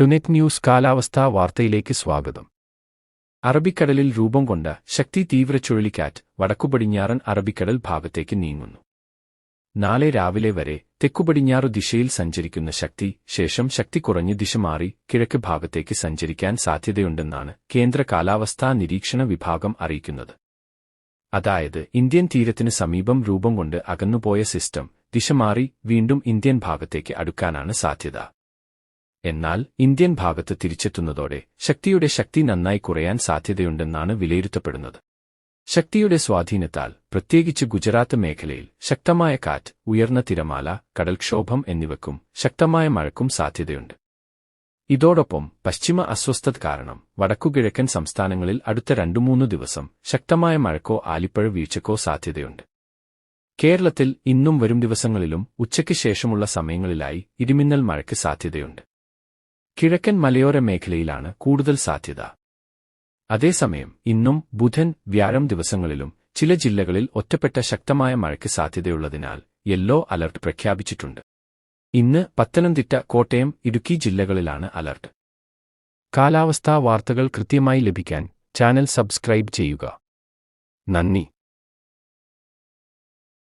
ടുനെറ്റ് news കാലാവസ്ഥാ വാർത്തയിലേക്ക് സ്വാഗതം. അറബിക്കടലിൽ രൂപം കൊണ്ട ശക്തി തീവ്ര ചുഴലിക്കാറ്റ് വടക്കുപടിഞ്ഞാറൻ അറബിക്കടൽ ഭാഗത്തേക്ക് നീങ്ങുന്നു. നാളെ രാവിലെ വരെ തെക്കുപടിഞ്ഞാറു ദിശയിൽ സഞ്ചരിക്കുന്ന ശക്തി ശേഷം ശക്തി കുറഞ്ഞ് ദിശ മാറി കിഴക്ക് ഭാഗത്തേക്ക് സഞ്ചരിക്കാൻ സാധ്യതയുണ്ടെന്നാണ് കേന്ദ്ര കാലാവസ്ഥാ നിരീക്ഷണ വിഭാഗം അറിയിക്കുന്നത്. അതായത് ഇന്ത്യൻ തീരത്തിന് സമീപം രൂപം കൊണ്ട് അകന്നുപോയ സിസ്റ്റം ദിശ മാറി വീണ്ടും ഇന്ത്യൻ ഭാഗത്തേക്ക് അടുക്കാനാണ് സാധ്യത. എന്നാൽ ഇന്ത്യൻ ഭാഗത്ത് തിരിച്ചെത്തുന്നതോടെ ശക്തിയുടെ ശക്തി നന്നായി കുറയാൻ സാധ്യതയുണ്ടെന്നാണ് വിലയിരുത്തപ്പെടുന്നത്. ശക്തിയുടെ സ്വാധീനത്താൽ പ്രത്യേകിച്ച് ഗുജറാത്ത് മേഖലയിൽ ശക്തമായ കാറ്റ് ഉയർന്ന തിരമാല കടൽക്ഷോഭം എന്നിവയ്ക്കും ശക്തമായ മഴയ്ക്കും സാധ്യതയുണ്ട്. ഇതോടൊപ്പം പശ്ചിമ അസ്വസ്ഥത കാരണം വടക്കുകിഴക്കൻ സംസ്ഥാനങ്ങളിൽ അടുത്ത രണ്ടു മൂന്ന് ദിവസം ശക്തമായ മഴക്കോ ആലിപ്പഴ വീഴ്ചക്കോ സാധ്യതയുണ്ട്. കേരളത്തിൽ ഇന്നും വരും ദിവസങ്ങളിലും ഉച്ചയ്ക്ക് ശേഷമുള്ള സമയങ്ങളിലായി ഇടിമിന്നൽ മഴയ്ക്ക് സാധ്യതയുണ്ട്. കിഴക്കൻ മലയോര മേഖലയിലാണ് കൂടുതൽ സാധ്യത. അതേസമയം ഇന്നും ബുധൻ വ്യാഴം ദിവസങ്ങളിലും ചില ജില്ലകളിൽ ഒറ്റപ്പെട്ട ശക്തമായ മഴയ്ക്ക് സാധ്യതയുള്ളതിനാൽ യെല്ലോ അലർട്ട് പ്രഖ്യാപിച്ചിട്ടുണ്ട്. ഇന്ന് പത്തനംതിട്ട കോട്ടയം ഇടുക്കി ജില്ലകളിലാണ് അലർട്ട്. കാലാവസ്ഥാ വാർത്തകൾ കൃത്യമായി ലഭിക്കാൻ ചാനൽ സബ്സ്ക്രൈബ് ചെയ്യുക. നന്ദി.